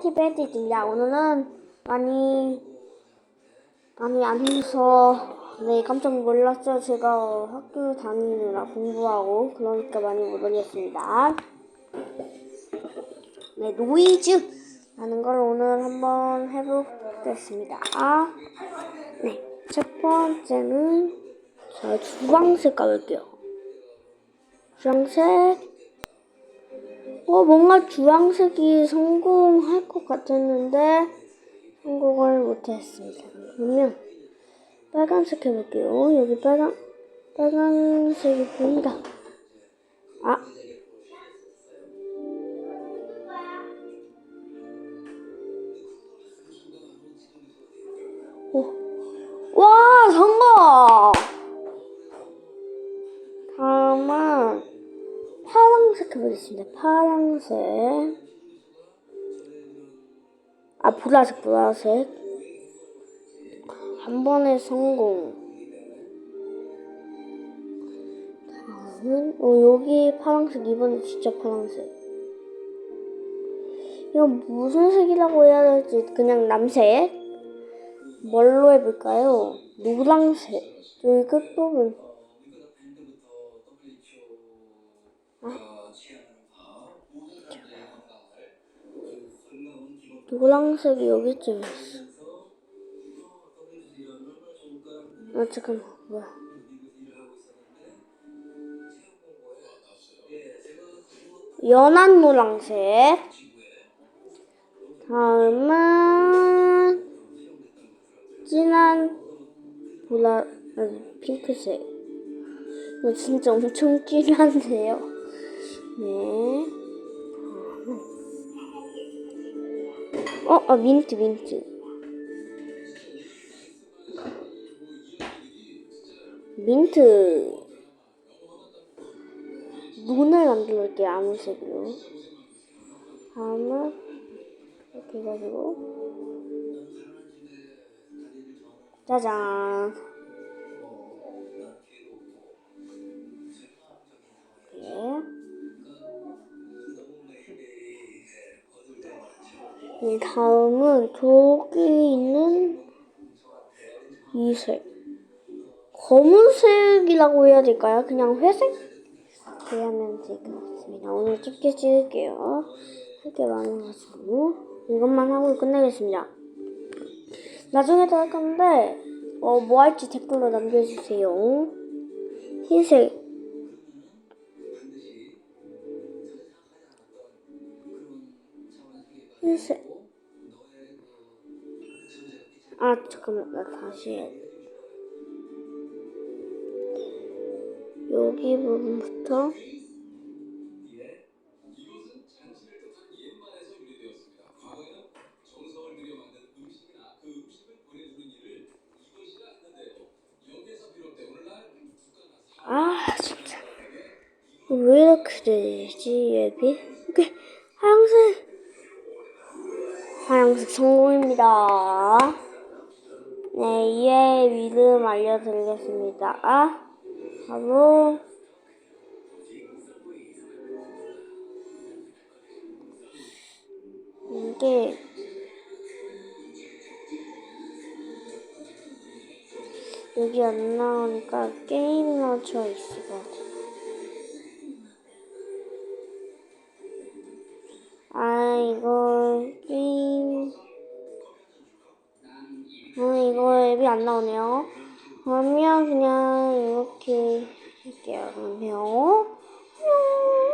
TBS입니다. 오늘은 많이 많이 안 해서 네 깜짝 놀랐어요. 제가 학교 다니느라 공부하고 그러니까 많이 못 올렸습니다. 네 노이즈라는 걸 오늘 한번 해보겠습니다. 네첫 번째는 자 주황색 가볼게요. 주황색 어, 뭔가 주황색이 성공할 것 같았는데 성공을 못했습니다. 그러면 빨간색 해볼게요. 여기 빨간 빨간색이 보인다. 아. 파란색 해보겠습니다. 파란색. 아, 보라색, 보라색. 한 번에 성공. 다음은, 어, 여기 파란색, 이번에 진짜 파란색. 이건 무슨 색이라고 해야 될지, 그냥 남색? 뭘로 해볼까요? 노랑색. 여기 끝부분. 노란색이 여기쯤 있어. 아, 잠깐만, 뭐야. 연한 노란색. 다음은 진한 보라, 아니, 핑크색. 이거 진짜 엄청 진한데요. 네. 어, 아, 민트, 민트. 민트. 눈을 만들어볼게요, 아무 색으로. 다음은, 이렇게 해가지고. 짜잔. 네, 다음은 저기 있는 이 색. 검은색이라고 해야 될까요? 그냥 회색? 이렇게 하면 될 것 같습니다. 오늘 짧게 찍을게요. 할 게 많아가지고. 이것만 하고 끝내겠습니다. 나중에 도할 건데, 어, 뭐 할지 댓글로 남겨주세요. 흰색. 흰색. 아, 잠깐만, 나 다시 해. 여기 부분부터. 아, 진짜. 왜 이렇게 되지, 예비? 오케이, 하얀색. 하얀색 성공입니다. 네, 이의 이름 알려드리겠습니다. 아, 바로 이게 여기 안 나오니까 게임 넣쳐 있을 것 같아. 아, 이거 게임. 맵이 안 나오네요. 그러면 그냥 이렇게 할게요. 그러면 뿅.